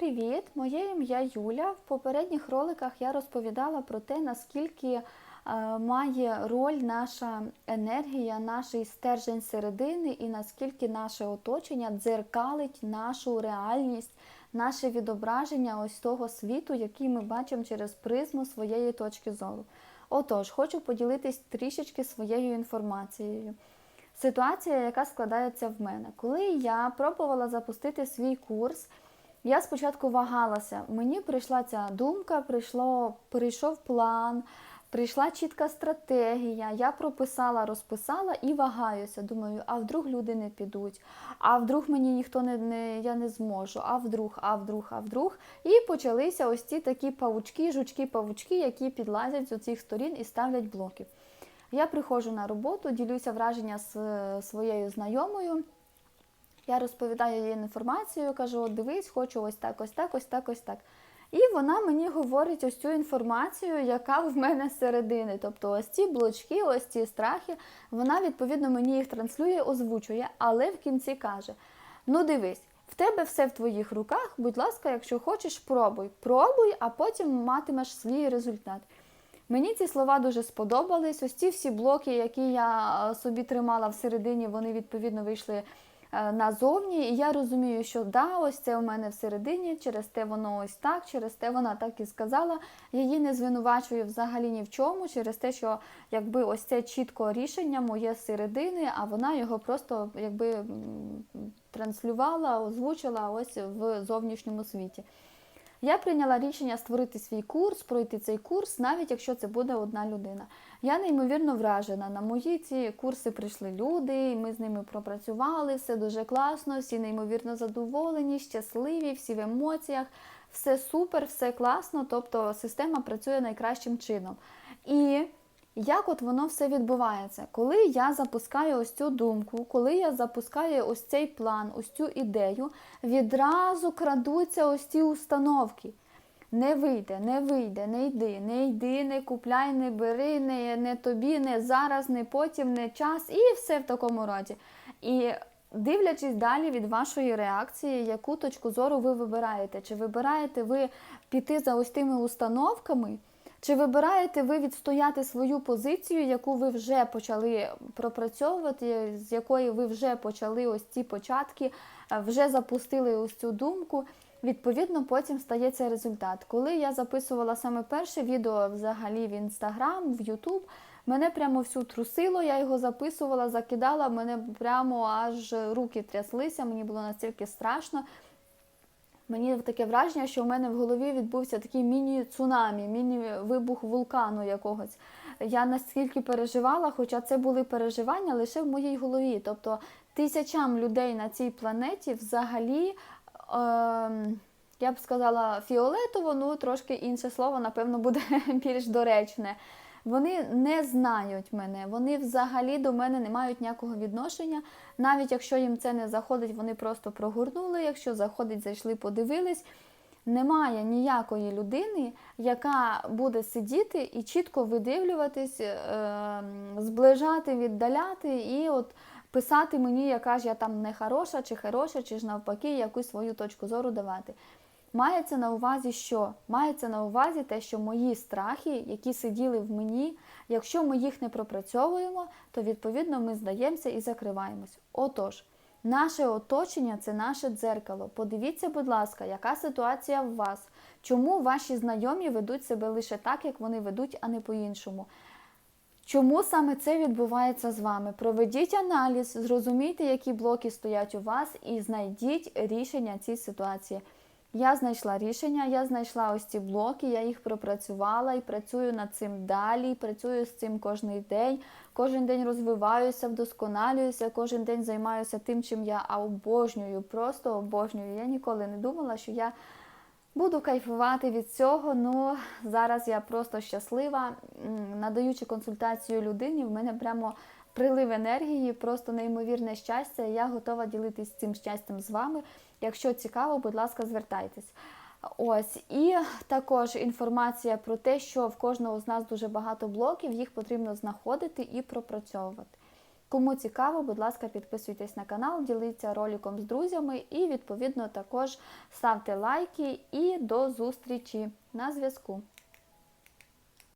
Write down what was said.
привіт! Моє ім'я Юля. В попередніх роликах я розповідала про те, наскільки е, має роль наша енергія, наш стержень середини, і наскільки наше оточення дзеркалить нашу реальність, наше відображення ось того світу, який ми бачимо через призму своєї точки зору. Отож, хочу поділитись трішечки своєю інформацією. Ситуація, яка складається в мене. Коли я пробувала запустити свій курс, я спочатку вагалася. Мені прийшла ця думка, прийшло, прийшов план, прийшла чітка стратегія. Я прописала, розписала і вагаюся. Думаю, а вдруг люди не підуть, а вдруг мені ніхто не, не я не зможу, а вдруг, а вдруг, а вдруг. І почалися ось ці такі павучки, жучки-павучки, які підлазять з оцих сторін і ставлять блоки. Я приходжу на роботу, ділюся враження з своєю знайомою. Я розповідаю їй інформацію, кажу, дивись, хочу ось так, ось так, ось так, ось так. І вона мені говорить ось цю інформацію, яка в мене зсередини. Тобто ось ці блочки, ось ці страхи, вона, відповідно, мені їх транслює, озвучує, але в кінці каже: ну дивись, в тебе все в твоїх руках, будь ласка, якщо хочеш, пробуй. Пробуй, а потім матимеш свій результат. Мені ці слова дуже сподобались. Ось ці всі блоки, які я е, собі тримала всередині, вони відповідно вийшли назовні. І я розумію, що да, ось це у мене всередині, через те воно ось так, через те вона так і сказала. Її не звинувачую взагалі ні в чому, через те, що якби ось це чітко рішення моє середини, а вона його просто якби транслювала, озвучила ось в зовнішньому світі. Я прийняла рішення створити свій курс, пройти цей курс, навіть якщо це буде одна людина. Я неймовірно вражена. На мої ці курси прийшли люди, і ми з ними пропрацювали, все дуже класно, всі неймовірно задоволені, щасливі, всі в емоціях, все супер, все класно. Тобто система працює найкращим чином. І як от воно все відбувається? Коли я запускаю ось цю думку, коли я запускаю ось цей план, ось цю ідею, відразу крадуться ось ці установки. Не вийде, не вийде, не йди, не йди, не купляй, не бери, не, не тобі, не зараз, не потім, не час, і все в такому роді. І дивлячись далі від вашої реакції, яку точку зору ви вибираєте? Чи вибираєте ви піти за ось тими установками? Чи вибираєте ви відстояти свою позицію, яку ви вже почали пропрацьовувати, з якої ви вже почали ось ці початки, вже запустили ось цю думку? Відповідно, потім стається результат. Коли я записувала саме перше відео взагалі в інстаграм, в Ютуб, мене прямо всю трусило, я його записувала, закидала, мене прямо аж руки тряслися, мені було настільки страшно. Мені таке враження, що в мене в голові відбувся такий міні-цунамі, міні-вибух вулкану якогось. Я наскільки переживала, хоча це були переживання лише в моїй голові. Тобто тисячам людей на цій планеті взагалі, е, я б сказала, фіолетово, ну трошки інше слово, напевно, буде більш доречне. Вони не знають мене, вони взагалі до мене не мають ніякого відношення. Навіть якщо їм це не заходить, вони просто прогорнули. Якщо заходить, зайшли, подивились. Немає ніякої людини, яка буде сидіти і чітко видивлюватись, е, зближати, віддаляти і от писати мені, яка ж я там не хороша, чи хороша, чи ж навпаки, якусь свою точку зору давати. Мається на увазі, що мається на увазі те, що мої страхи, які сиділи в мені, якщо ми їх не пропрацьовуємо, то відповідно ми здаємося і закриваємось. Отож, наше оточення це наше дзеркало. Подивіться, будь ласка, яка ситуація в вас, чому ваші знайомі ведуть себе лише так, як вони ведуть, а не по-іншому. Чому саме це відбувається з вами? Проведіть аналіз, зрозумійте, які блоки стоять у вас, і знайдіть рішення цій ситуації. Я знайшла рішення, я знайшла ось ці блоки, я їх пропрацювала і працюю над цим далі, працюю з цим кожен день. Кожен день розвиваюся, вдосконалююся, кожен день займаюся тим, чим я обожнюю, просто обожнюю. Я ніколи не думала, що я буду кайфувати від цього. Ну зараз я просто щаслива, надаючи консультацію людині, в мене прямо прилив енергії, просто неймовірне щастя. Я готова ділитись цим щастям з вами. Якщо цікаво, будь ласка, звертайтесь. Ось і також інформація про те, що в кожного з нас дуже багато блоків, їх потрібно знаходити і пропрацьовувати. Кому цікаво, будь ласка, підписуйтесь на канал, діліться роликом з друзями і відповідно також ставте лайки і до зустрічі на зв'язку.